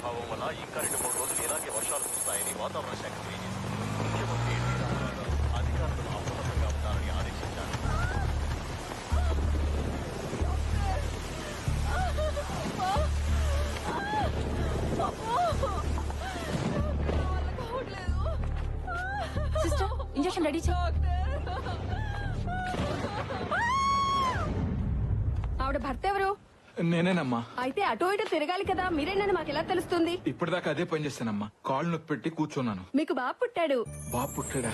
ప్రభావం వల్ల ఇంకా రెండు మూడు రోజులు ఇలాగే వర్షాలు కురుస్తాయని వాతావరణ శాఖ తెలియజేసింది. ముఖ్యమంత్రి ఎన్టీ రామారావు అధికారులను అప్రమత్తంగా ఉండాలని ఆదేశించారు. సిస్టర్ ఇంజెక్షన్ రెడీ చేయి ఆవిడ భర్త ఎవరు? నేనేనమ్మా. అయితే అటో ఇటో తిరగాలి కదా మీరేనని మాకు ఎలా తెలుస్తుంది? ఇప్పటిదాకా అదే పని చేశానమ్మా. కాళ్ళు నొప్పి పెట్టి కూర్చున్నాను. మీకు బాబు పుట్టాడు. బాబు పుట్టాడా?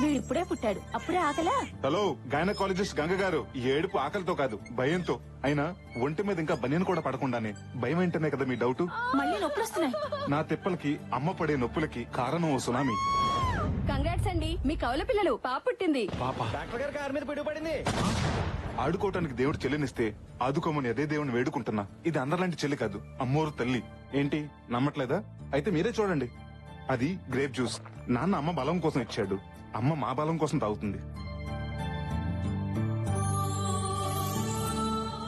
వీడు ఇప్పుడే పుట్టాడు. అప్పుడే ఆకలా? హలో గైనకాలజిస్ట్ గంగ గారు. ఈ ఏడుపు ఆకలితో కాదు భయంతో. అయినా ఒంటి మీద ఇంకా బనియన్ కూడా పడకుండానే. భయం ఏంటనే కదా మీ డౌట్? మళ్ళీ నొప్పులు వస్తున్నాయి. నా తిప్పలకి అమ్మ పడే నొప్పులకి కారణం ఓ సునామీ. కంగ్రాట్స్ అండి. మీ కవల పిల్లలు పాప పుట్టింది. పాప. డాక్టర్ గారి కారు మీద పిడుగుపడింది ఆడుకోవటానికి దేవుడు చెల్లినిస్తే ఆదుకోమని అదే దేవుని వేడుకుంటున్నా. ఇది అందరిలాంటి చెల్లి కాదు అమ్మోరు తల్లి. ఏంటి నమ్మట్లేదా? అయితే మీరే చూడండి. అది గ్రేప్ జ్యూస్. నాన్న అమ్మ బలం కోసం ఇచ్చాడు. అమ్మ మా బలం కోసం తాగుతుంది.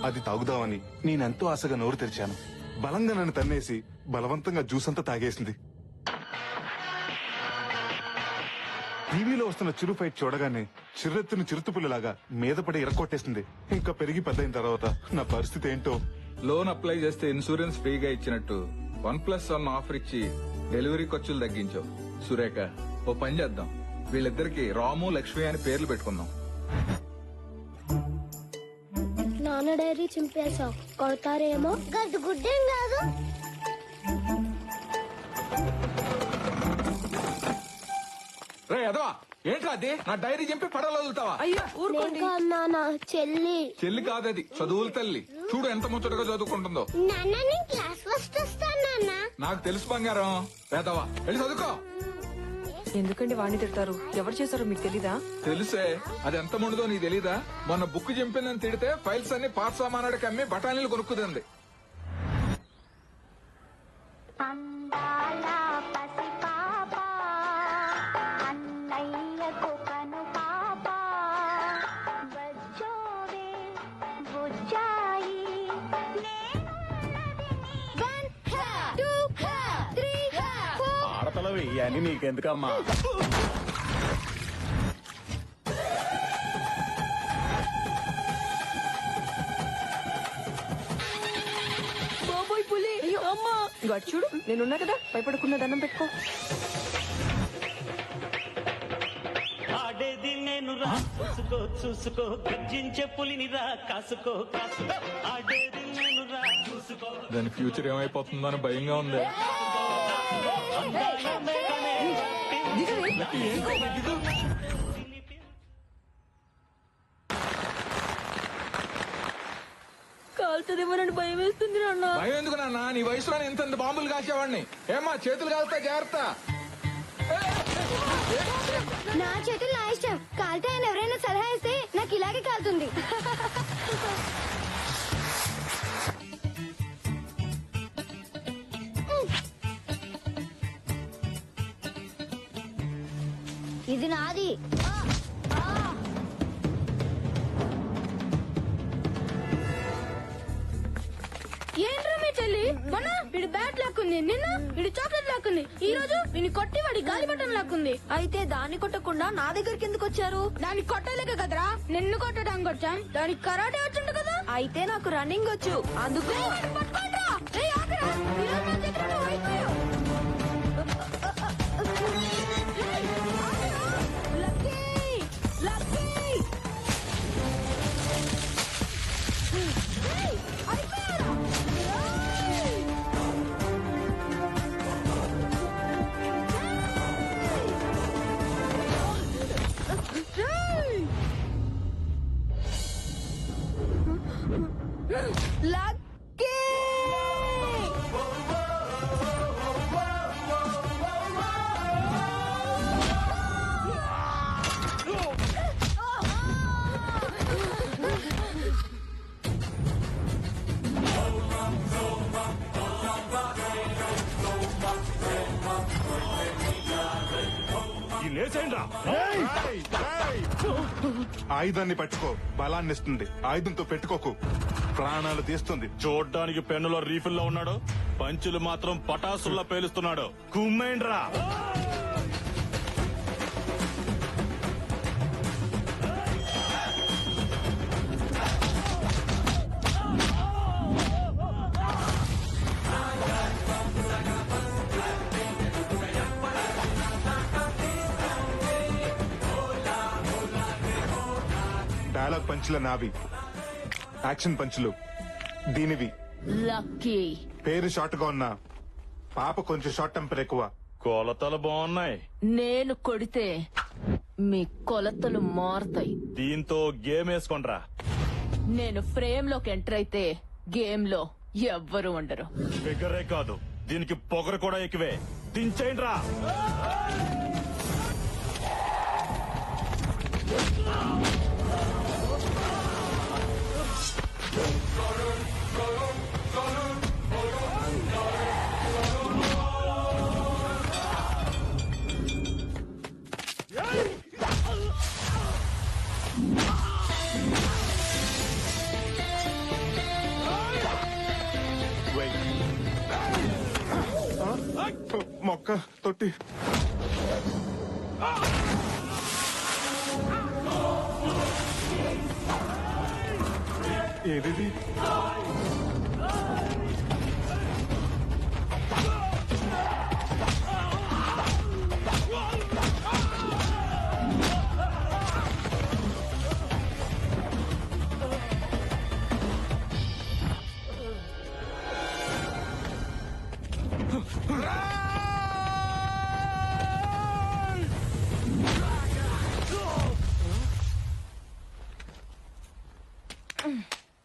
అది తాగుదామని నేనెంతో ఆశగా నోరు తెరిచాను. బలంగా నన్ను తన్నేసి బలవంతంగా జ్యూస్ అంతా తాగేసింది. వస్తున్న చిరు ఫైట్ చూడగానే చిర్రెత్తుని చిరుతుపుల్లలాగా మీద పడి ఇరక్కొట్టేసింది ఇంకా పెరిగి పెద్దయిన తర్వాత నా పరిస్థితి ఏంటో? లోన్ అప్లై చేస్తే ఇన్సూరెన్స్ ఫ్రీగా ఇచ్చినట్టు వన్ ప్లస్ వన్ ఆఫర్ ఇచ్చి డెలివరీ ఖర్చులు తగ్గించావు. సురేఖ ఓ పని చేద్దాం. వీళ్ళిద్దరికి రాము లక్ష్మి అని పేర్లు పెట్టుకుందాం. నాన్న డైరీ చింపేశావు. కొడతారేమో? గడ్డు గుడ్డేం కాదు. రే అదవా! ఏంట్రా అది నా డైరీ చెప్పి పడవలో వదులుతావా? అయ్యో ఊరుకోండి. ఇంకా నాన్న చెల్లి. చెల్లి కాదది చదువుల తల్లి. చూడు ఎంత ముచ్చటగా చదువుకుంటుందో. నాన్న నేను క్లాస్ ఫస్ట్ వస్తాను నాన్న. నాకు తెలుసు బంగారం. వేదవా వెళ్ళి చదువుకో. ఎందుకండి వాణ్ణి తిడతారు? ఎవరు చేశారో మీకు తెలీదా? తెలుసే అది ఎంత ముందుదో నీకు తెలీదా? మొన్న బుక్ చింపిందని తిడితే ఫైల్స్ అన్ని పాత సామానాడికి అమ్మి బఠానీలు కొనుక్కుదంది ఇవన్నీ నీకెందుకమ్మా? బాబోయ్ పులి! అమ్మా! గడు చూడు నేనున్నా కదా భయపడకుండా దండం పెట్టుకో. ఆడేది నేను రా చూసుకో చూసుకో గర్జించే పులిని రా కాసుకో కాసుకో. ఆడేది నేను రా చూసుకో. దాని ఫ్యూచర్ ఏమైపోతుందో అని భయంగా ఉంది. కాలుతుందేమోనని భయం వేస్తుంది నాన్న. భయం ఎందుకు నాన్న? నీ వయసులో ఇంత ఇంత బాంబులు కాసేవాడిని. ఏమ్మా చేతులు కాలుతా జాగ్రత్త. నా చేతులు నా ఇష్టం కాలితే ఆయన ఎవరైనా సలహా ఇస్తే నాకు ఇలాగే కాలుతుంది. మొన్న వీడి బ్యాట్ లాక్కుంది. నిన్న? వీడి చాక్లెట్ లాక్కుంది. ఈ రోజు వీని కొట్టి వాడి గాలి బట్టం లాక్కుంది. అయితే దాన్ని కొట్టకుండా నా దగ్గరికి ఎందుకు వచ్చారు? దాన్ని కొట్టలేక కదరా. నిన్ను కొట్టడానికి వచ్చాం దానికి కరాటే వచ్చిండు కదా. అయితే నాకు రన్నింగ్ వచ్చు. అందుకు లక్కీ! ఆయుధాన్ని పట్టుకో బలాన్ని ఇస్తుంది. ఆయుధంతో పెట్టుకోకు. ప్రాణాలు తీస్తుంది. చూడ్డానికి పెన్నులో రీఫిల్లో ఉన్నాడు. పంచులు మాత్రం పటాసుల్లా పేలుస్తున్నాడు. కుమ్మేండ్రా. పంచుల నావి. యాక్షన్ పంచులు. దీనివి. లక్కీ. పేరు షార్ట్గా ఉన్నా పాప కొంచెం షార్ట్ టెంపర్ ఎక్కువ. కొలతలు బాగున్నాయి. నేను కొడితే మీ కొలతలు మారుతాయి. దీంతో గేమ్ వేసుకోండ్రా. నేను ఫ్రేమ్లోకి ఎంటర్ అయితే గేమ్లో ఎవ్వరు ఉండరు. ఫిగరే కాదు దీనికి పొగరు కూడా ఎక్కువే. దించేయండ్రా. మొక్క తొట్టి Ee, Yeri.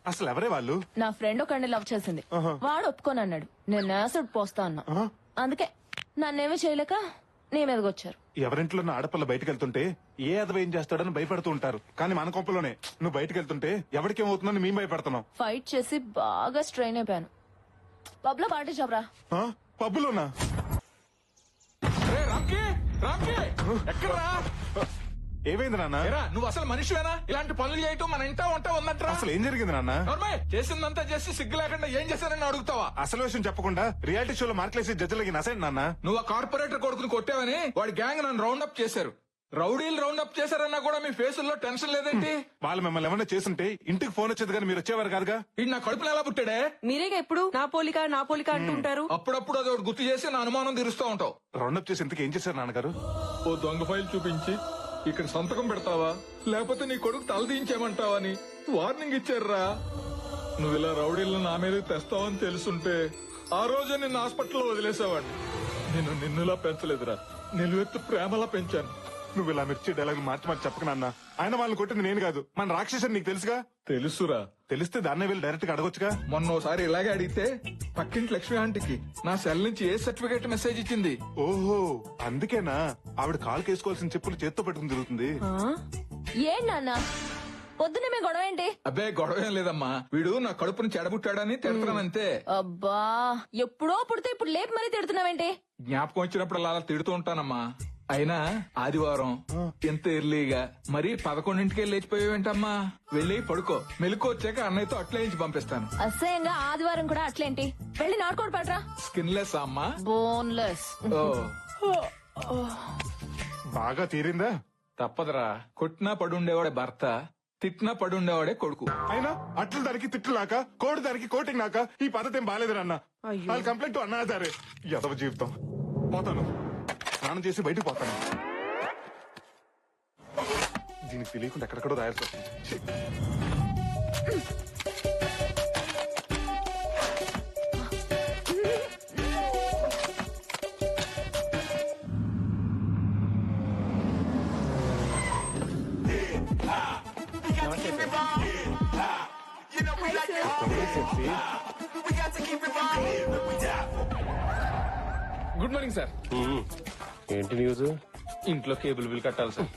అసలు ఎవరే వాళ్ళు? నా ఫ్రెండ్ ఒకడిని లవ్ చేసింది. వాడు ఒప్పుకొని అన్నాడు నేను యాసిడ్ పోస్తా అన్నా. అందుకే నన్నేమీ చేయలేక నీ మీదకి వచ్చారు. ఎవరింట్లో ఉన్న ఆడపిల్ల బయటకు వెళ్తుంటే ఏ అదవ ఏం చేస్తాడని భయపడుతూ ఉంటారు. కానీ మన కొంపలోనే నువ్వు బయటకు వెళ్తుంటే ఎవరికేమవుతుందని మేము భయపడుతున్నాం. ఫైట్ చేసి బాగా స్ట్రెయిన్ అయిపోయాను. పబ్లో పార్టీ చెప్పరా ఆ? పబ్బులోనా రే రామ్కి రామ్కి! ఎక్కడ్రా? ఏమైంది నాన్న? ఏరా నువ్వు అసలు మనిషివేనా? ఇలాంటి పనులు చేయటం మన ఇంటా వంట ఉందంటరా. అసలు ఏం జరిగింది నాన్న? చేసిందంతా చేసి సిగ్గు లేకుండా ఏం చేశానని అడుగుతావా? అసలు విషయం చెప్పకుండా రియాలిటీ షోలో మార్కులేసి జడ్జిలకి నసండి నాన్న. నువ్వు ఆ కార్పొరేటర్ కొడుకుని కొట్టావని వాడి గ్యాంగ్ నన్ను రౌండ్ అప్ చేశారు. రౌడీలు రౌండ్ అప్ చేశారన్నా కూడా మీ ఫేసుల్లో టెన్షన్ లేదేంటి? వాళ్ళు మిమ్మల్ని ఏమన్నా చేస్తుంటే ఇంటికి ఫోన్ వచ్చేది కానీ మీరు వచ్చేవారు కాదుగా? ఇది నా కడుపులో ఎలా పుట్టాడే? మీరేగా ఎప్పుడు? నా పోలిక నా పోలిక అంటుంటారు అప్పుడప్పుడు అది ఒకటి గుర్తు చేసి నా అనుమానం తీరుస్తూ ఉంటావు. రౌండప్ చేసి ఇంతకు ఏం చేశారు నాన్నగారు? ఓ దొంగ ఫైల్ చూపించి ఇక్కడ సంతకం పెడతావా? లేకపోతే నీ కొడుకు తలదించేమంటావా అని వార్నింగ్ ఇచ్చారురా. నువ్వు ఇలా రౌడీలను నా మీద తెస్తావని తెలుసుంటే ఆ రోజు నిన్ను హాస్పిటల్లో వదిలేసావాడిని. నేను నిన్నులా పెంచలేదురా. నిలువెత్తు ప్రేమలా పెంచాను. నువ్వు ఇలా మిర్చి డైలాగ్ మార్చి మార్చి చెప్పక నాన్న. ఆయన వాళ్ళని కొట్టింది నేను కాదు. మన రాక్షసుని నీకు తెలుసుగా? తెలుసురా. తెలిస్తే దాన్నే వెళ్ళి డైరెక్ట్గా అడగొచ్చుగా? మొన్న ఓసారి ఇలాగే అడిగితే పక్కింటి లక్ష్మి ఆంటీకి నా సెల్ నుంచి ఏ సర్టిఫికేట్ మెసేజ్ ఇచ్చింది? ఓహో అందుకేనా? ఆవిడ కాలు కేసుకోవాల్సిన చెప్పులు చేత్తో పెట్టుకుని తిరుగుతుంది. ఏం నాన్న? పొద్దునే మీ గొడవ ఏంటి? అబ్బే గొడవ ఏం లేదమ్మా. వీడు నా కడుపుని చెడబుట్టాడని తిడతానంతే అబ్బా ఎప్పుడో పుడితే ఇప్పుడు లేపు మరీ తిడుతున్నావేంటి? జ్ఞాపకం వచ్చినప్పుడు అలా తిడుతూ ఉంటానమ్మా. అయినా ఆదివారం ఎంత ఎర్లీగా మరి పదకొండింటికే లేచిపోయావేంటమ్మా? వెళ్ళి పడుకో. మెలకు వచ్చాక అన్నయ్యతో అట్లే ఇంచి పంపిస్తాను. అసహ్యంగా ఆదివారం కూడా అట్లేంటి? వెళ్ళి నాటుకోడు పడరా. స్కిన్లెస్ అమ్మా? బోన్లెస్. ఓ. బాగా తీరిందా? తప్పదురా. కొట్టినా పడుండేవాడే భర్త తిట్టినా పడుండేవాడే కొడుకు. అయినా అట్లు దానికి తిట్లు నాక కోడి దానికి కోటింగ్ నాక ఈ పద్ధతి ఏం బాగాలేదు నాన్న వాళ్ళు కంప్లైంట్ అన్నాదారే యదవ జీవితం. పోతాను. స్నానం చేసి బయటికి పోతాను. దీనికి తెలియకుండా ఎక్కడెక్కడో రాయాల్సి వస్తుంది. గుడ్ మార్నింగ్ సార్ ఏంటి న్యూస్ ఇంట్లో కేబుల్ బిల్ కట్టాలి సార్.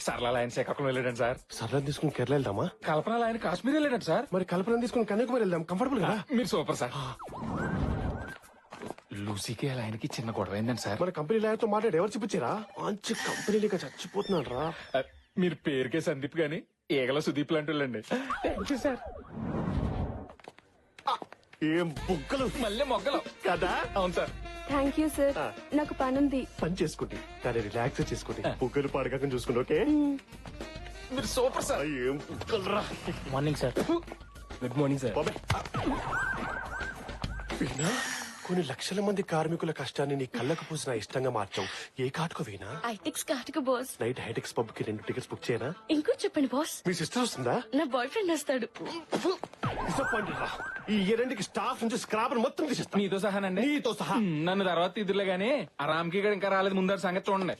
సరళ ఆయన శ్రీకాకుళం వెళ్ళాడండి సార్. సరదా తీసుకుని కేరళ వెళ్దామా? కల్పన ఆయన కాశ్మీర్ వెళ్ళాడు సార్. మరి కల్పన తీసుకుని కన్యాకుమారి వెళ్దాం. కంఫర్టబుల్ కదా? మీరు సూపర్ సార్. లూసీకి అలా ఆయనకి చిన్న గొడవ అయిందండి సార్. మన కంపెనీ లాయర్తో మాట్లాడి ఎవరు చూపించారా? మంచి కంపెనీలుగా చచ్చిపోతున్నాడు రా. మీరు పేరుకే సందీప్ గాని ఈగల సుదీప్ లాంటి వాళ్ళండి. థ్యాంక్ యూ సార్ ఏం బుగ్గలు? మళ్ళీ మొగ్గలు. కదా? అవును సార్. Thank you sir. నాకు పనుంది పని చేసుకోండి కానీ రిలాక్స్ చేసుకోండి బుగ్గలు పడకాకని చూసుకోండి ఓకే మీరు సూపర్ సార్ ఏం morning sir good morning sir Veena కొన్ని లక్షల మంది కార్మికుల కష్టాన్ని నీ కళ్ళకు పూసిన ఇష్టంగా మార్చావు. ఏ కాటుకు వీణా? ఐటెక్స్ కాటుకు బాస్ నైట్ హైటెక్స్ పబ్కి రెండు టికెట్స్ బుక్ చేయనా? ఇంకో చెప్పండి బాస్ మీ సిస్టర్ వస్తుందా? నా బాయ్ ఫ్రెండ్ వస్తాడు డిసప్పాయింటెడ్ రా ఈ రెండుకి స్టాఫ్ నుంచి స్క్రాప్ మొత్తం తీసేస్తా. మీతో సహానండి? నీతో సహా. నన్ను తర్వాత ఇదిలే గానీ ఆ రామ్కి ఇక్కడ ఇంకా రాలేదు. ముందర సంగతి చూడండి.